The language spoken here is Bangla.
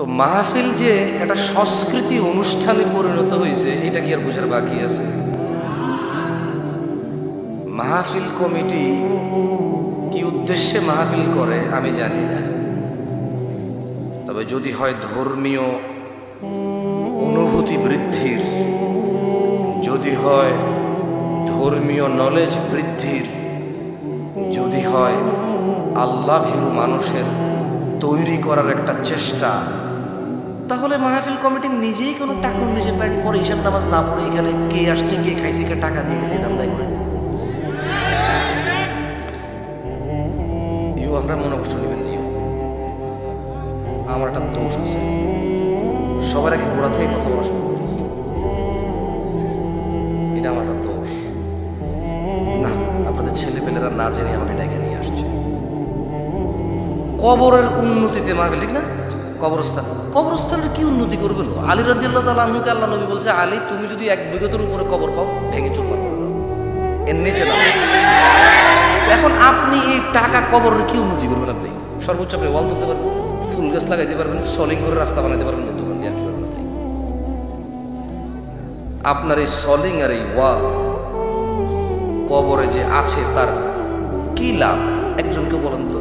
তো মাহফিল যে একটা সংস্কৃতি অনুষ্ঠানে পরিণত হয়েছে, এটা কি আর বোঝার বাকি আছে? মাহফিল কমিটি কি উদ্দেশ্যে মাহফিল করে, আমি জানি না। তবে যদি হয় ধর্মীয় অনুভূতি বৃদ্ধির, যদি হয় ধর্মীয় নলেজ বৃদ্ধির, যদি হয় আল্লাহ ভীরু মানুষের তৈরি করার একটা চেষ্টা তাহলে মাহফিল কমিটি নিজেই কোনো টাকা নিজে প্যান্ট পরে হিসাব নামাজ না পড়ে এখানে কে আসছে, কে খাইছে, কে টাকা দিয়ে গেছে দাম দায় করে। ইউ আমরা মনে কষ্ট নেবেন নিও আমার একটা দোষ আছে। সবার আগে গোড়া থেকে কথা বলা শুরু এটা আমার দোষ। না, আপনাদের ছেলেপেলেরা না জেনে আমাকে ডেকে নিয়ে আসছে। কবরের উন্নতিতে মাহফিল ঠিক না? কবরস্থান। কবরস্থানের কি উন্নতি করবে? আলী রাদিয়াল্লাহু তাআলা আনহুকে আল্লাহ নবী বলছে, আলী, তুমি যদি এক বিগতের উপরে কবর পাও, ভেঙে চুরমার করে দাও। এর নিচে এখন আপনি এই টাকা কবরের কি উন্নতি করবেন আপনি? সর্বোচ্চ আপনি ওয়াল তুলতে পারবেন, ফুল গাছ লাগাইতে পারবেন, সলিং করে রাস্তা বানাইতে পারবেন দোকান দিয়ে আর কি পারবেন আপনার এই সলিং আর এই ওয়াল কবরে যে আছে, তার কি লাভ? একজনকে বলেন তো।